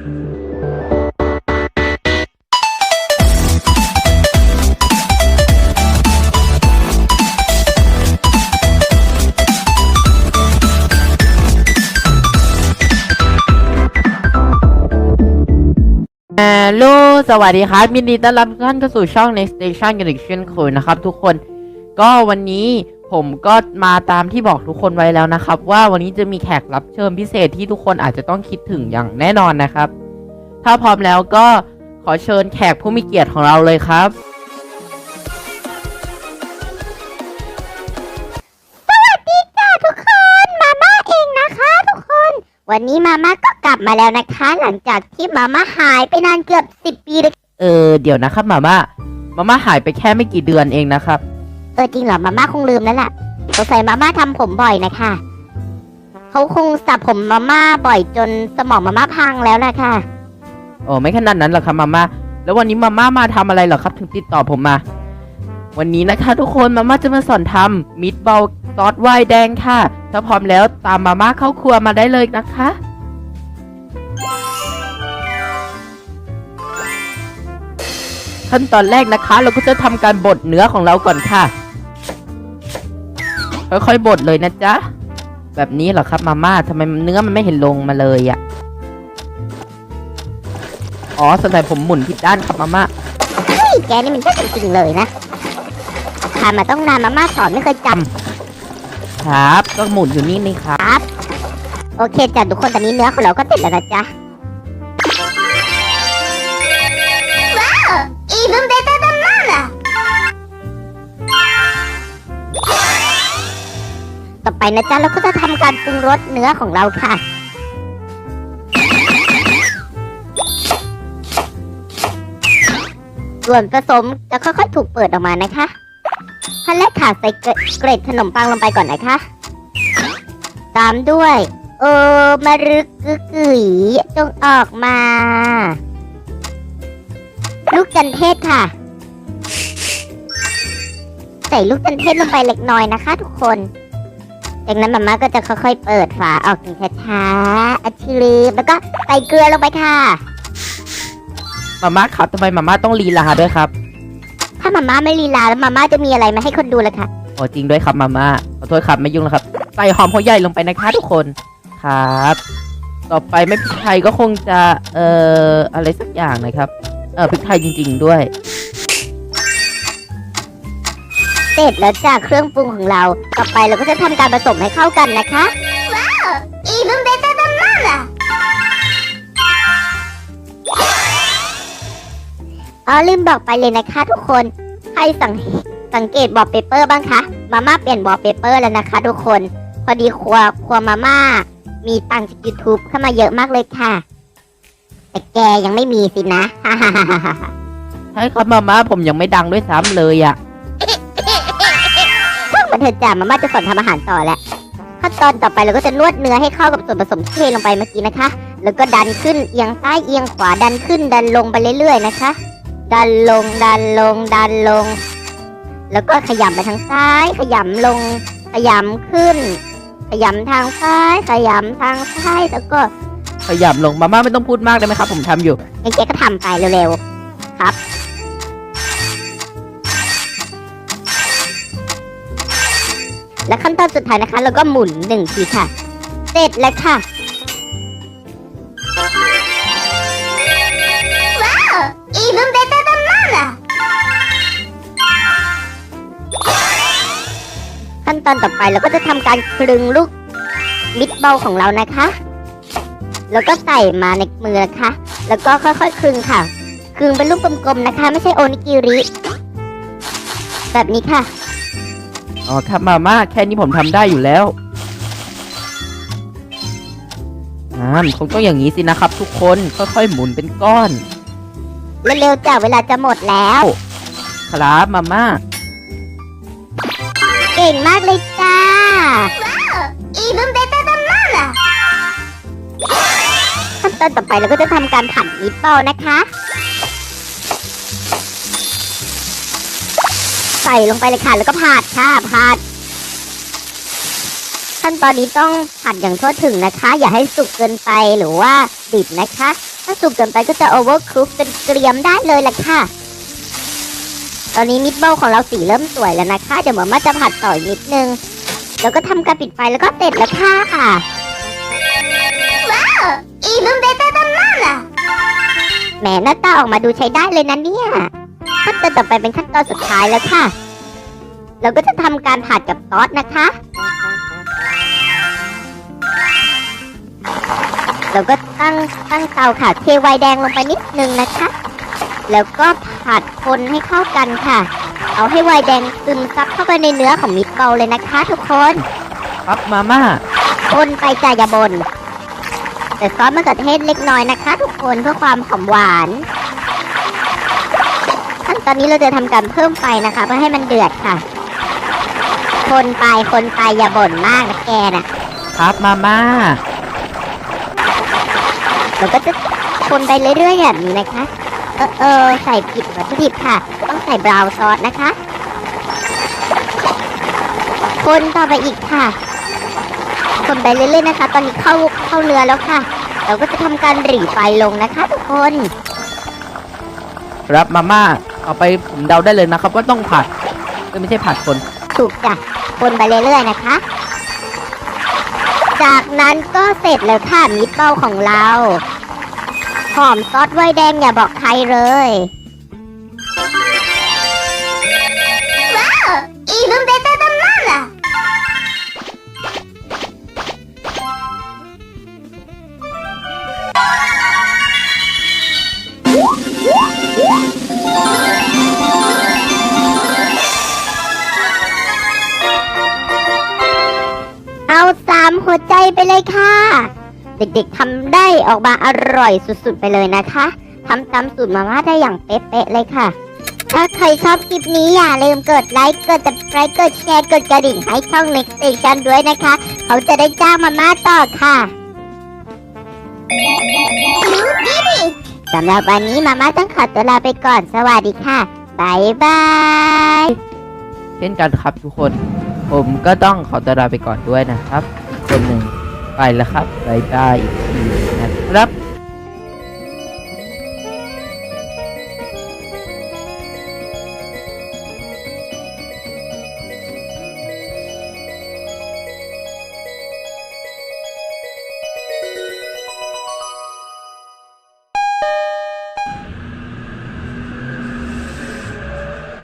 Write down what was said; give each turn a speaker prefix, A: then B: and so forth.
A: ฮัลโหล สวัสดีครับยินดีต้อนรับทุกท่านเข้าสู่ช่อง Next Station กันอีกเช่นเคยนะครับทุกคน ก็วันนี้ ผมก็มาตามที่บอกทุกคนไว้แล้วนะครับ ว่าวันนี้จะมีแขกรับเชิญพิเศษที่ทุกคนอาจจะต้องคิดถึงอย่างแน่นอนนะครับ ถ้าพร้อมแล้วก็ขอเชิญแขกผู้มีเกียรติของเราเลยครับ
B: สวัสดีจ้าทุกคน มาม่าเองนะคะ ทุกคน วันนี้มาม่าก็กลับมาแล้วนะคะ หลังจากที่มาม่าหายไปนานเกือบสิบปีเลย
A: เออเดี๋ยวนะครับมาม่ามาม่าหายไปแค่ไม่กี่เดือนเองนะครับ
B: เออจริงเหรอมาม่าคงลืมแล้วล่ะสงสัยมาม่าทำผมบ่อยนะคะเขาคงสับผมมาม่าบ่อยจนสมองมาม่าพังแล้วนะคะ
A: โอ้ไม่ขนาดนั้นหรอกครับมาม่าแล้ววันนี้มาม่ามาทำอะไรเหรอครับ ถึงติดต่อผมมา วันนี้นะคะทุกคนมาม่าจะมาสอนทำมิตบอลซอสไวน์แดงค่ะ ถ้าพร้อมแล้วตามมาม่าเข้าครัวมาได้เลยนะคะ ขั้นตอนแรกนะคะ เราก็จะทำการบดเนื้อของเราก่อนค่ะ ค่อยๆบดเลยนะจ๊ะ แบบนี้เหรอครับมาม่าทำไมเนื้อมันไม่เห็นลงมาเลยอะอ๋อสงสัยผมหมุนผิดด้านครับมาม่า
B: เฮ้ยแกนี่มันก็จริงๆเลยนะทำมาต้องนานมาม่าสอนไม่เคยจ
A: ครับ ก็หมุนอยู่นี่นี่ครับำ
B: โอเคจ้ะทุกคนตอนนี้เนื้อของเราก็เสร็จแล้วนะจ๊ะ ต่อไปนะจ๊ะเราก็จะทำการปรุงรสเนื้อของเราค่ะ ส่วนผสมจะค่อยๆ ถูกเปิดออกมานะคะขั้นแรกค่ะใส่เกรเกร็ดขนมปังลงไปก่อนนะคะ ตามด้วย เออมารึกกึกยจงออกมา ลูกจันเทศค่ะ ใส่ลูกจันเทศลงไปเล็กน้อยนะคะทุกคน จากนั้นมาม่าก็จะค่อยๆ เปิดฝาออกอย่างช้าๆอัชิลีแล้วก็ใส่เกลือลงไปค่ะ
A: มาม่าครับทำไมมาม่าต้องลีลาด้วยครับ
B: ถ้ามาม่าไม่ลีลาแล้วมาม่าจะมีอะไรมาให้คนดูล่ะคะ
A: โอ้จริงด้วยครับมาม่าขอโทษครับไม่ยุ่งแล้วครับ ใส่หอมหัวใหญ่ลงไปนะคะทุกคนครับ ต่อไปไม่พริกไทยก็คงจะเอ่ออะไรสักอย่างนะครับ เออพริกไทยจริง ๆ ด้วย
B: ร็จแล้วจากเครื่องปรุงของเรา ต่อไปเราก็จะทำการผสมให้เข้ากันนะคะว้าวอีลุมเบตาดามาล่ะอ๋อลืมบอกไปเลยนะคะทุกคน ใครสังสังเกตบอเปเปอร์บ้างคะ มาม่าเปลี่ยนบอเปเปอร์แล้วนะคะทุกคน พอดีครัวครัวมาม่า มีตังค์จาก YouTube เข้ามาเยอะมากเลยค่ะ แต่แกยังไม่มีสินะ
A: ใช่ครับมาม่าผมยังไม่ดังด้วยซ้ำเลยอะ
B: ช่างมัน เถอะจ้ะมาม่าจะสอนทำอาหารต่อแหละขั้นตอนต่อไปเราก็จะนวดเนื้อให้เข้ากับส่วนผสมที่เทลงไปเมื่อกี้นะคะ แล้วก็ดันขึ้นเอียงซ้ายเอียงขวาดันขึ้นดันลงไปเรื่อยๆนะคะ ดันลงดันลงดันลง แล้วก็ขยำไปทางซ้าย ขยำลง ขยำขึ้น ขยำทางซ้าย ขยำทางซ้ายแล้วก็
A: ขยับลงมาม่าไม่ต้องพูดมากได้ไหมครับ ผมทำอยู่
B: ไอ้เจ๊ก็ทำไปเร็วๆครับ และขั้นตอนสุดท้ายนะคะ เราก็หมุนหนึ่งทีค่ะ เสร็จแล้วค่ะ ว้าวอีลุมเบตาดามาล่ะขั้นตอนต่อไปเราก็จะทำการคลึงลูกมิดเบลของเรานะคะ แล้วก็ใส่มาในมือนะคะ แล้วก็ค่อยๆคลึงค่ะ คลึงเป็นลูกกลมๆนะคะ ไม่ใช่โอนิกิริ แบบนี้ค่ะ
A: อ๋อครับมาม่าแค่นี้ผมทำได้อยู่แล้วอ่ามันคงต้องอย่างนี้สินะครับ ทุกคนค่อยๆหมุนเป็นก้อน
B: เร็วๆจ้ะเวลาจะหมดแล้ว
A: ครับมาม่า
B: เก่งมากเลยจ้าว้าวอีลุมเบตาดามาล่ะขั้นตอนต่อไปเราก็จะทำการผัดมิตบอลนะคะ ส่ลงไปเลยค่ะ แล้วก็ผัดค่ะผัด ขั้นตอนนี้ต้องผัดอย่างทั่วถึงนะคะ อย่าให้สุกเกินไปหรือว่าดิบนะคะ ถ้าสุกเกินไปก็จะโอเวอร์คุกจนเกรียมได้เลยล่ะค่ะ ตอนนี้มิตเบิลของเราสีเริ่มสวยแล้วนะคะ เดี๋ยวหมอมาจะผัดต่ออีกนิดนึง แล้วก็ทำการปิดไฟแล้วก็เสร็จแล้วค่ะว้าวอีลุมเบต้าตันน่าล่ะแหมหน้าตาออกมาดูใช้ได้เลยนะเนี่ย ขั้นตอนต่อไปเป็นขั้นตอนสุดท้ายแล้วค่ะ เราก็จะทำการผัดกับซอสนะคะ เราก็ตั้งตั้งเตาค่ะเทไวน์แดงลงไปนิดนึงนะคะ แล้วก็ผัดคนให้เข้ากันค่ะ เอาให้ไวน์แดงซึมซับเข้าไปในเนื้อของมิตรเบลเลยนะคะ ทุกคน
A: ครับมาม่า
B: คนไปจ่ายาบน แต่ซอสมะเขือเทศเล็กน้อยนะคะ ทุกคนเพื่อความหอมหวานขั้น ตอนนี้เราจะทำการเพิ่มไฟนะคะ เพื่อให้มันเดือดค่ะ คนไปคนไปอย่าบ่นมากนะแกน่ะ
A: ครับมาม่า
B: เราก็จะคนไปเรื่อยๆแบบนี้นะคะ เออเออใส่ผิดวัตถุดิบค่ะ ต้องใส่บราวน์ซอสนะคะ คนต่อไปอีกค่ะ คนไปเรื่อยๆนะคะ ตอนนี้เข้าเข้าเรือแล้วค่ะ เราก็จะทำการหรี่ไฟลงนะคะ ทุกคน
A: ครับมาม่า เอาไปผมเดาได้เลยนะครับว่าต้องผัดก็ไม่ใช่ผัดคน
B: ถูกจ้ะคนไปเรื่อยๆนะคะ จากนั้นก็เสร็จแล้วค่ะมิตรเป้าของเรา หอมซอสไวน์แดงอย่าบอกใครเลย เอามหัวใจไปเลยค่ะ เด็กๆทำได้ออกมาอร่อยสุดๆไปเลยนะคะทำตามสูตรมาม่าได้อย่างเป๊ะๆเลยค่ะ ถ้าใครชอบคลิปนี้อย่าลืมกดไลค์ กด subscribe กดแชร์ กดกระดิ่งให้ช่อง Next Station ด้วยนะคะ เขาจะได้จ้างมาม่าต่อค่ะสำหรับวันนี้มาม่าต้องขอตัวลาไปก่อน สวัสดีค่ะบายบาย
A: เช่นกันครับทุกคน ผมก็ต้องขอตัวลาไปก่อนด้วยนะครับ ไปแล้วครับบายบายอีกทีนะครับ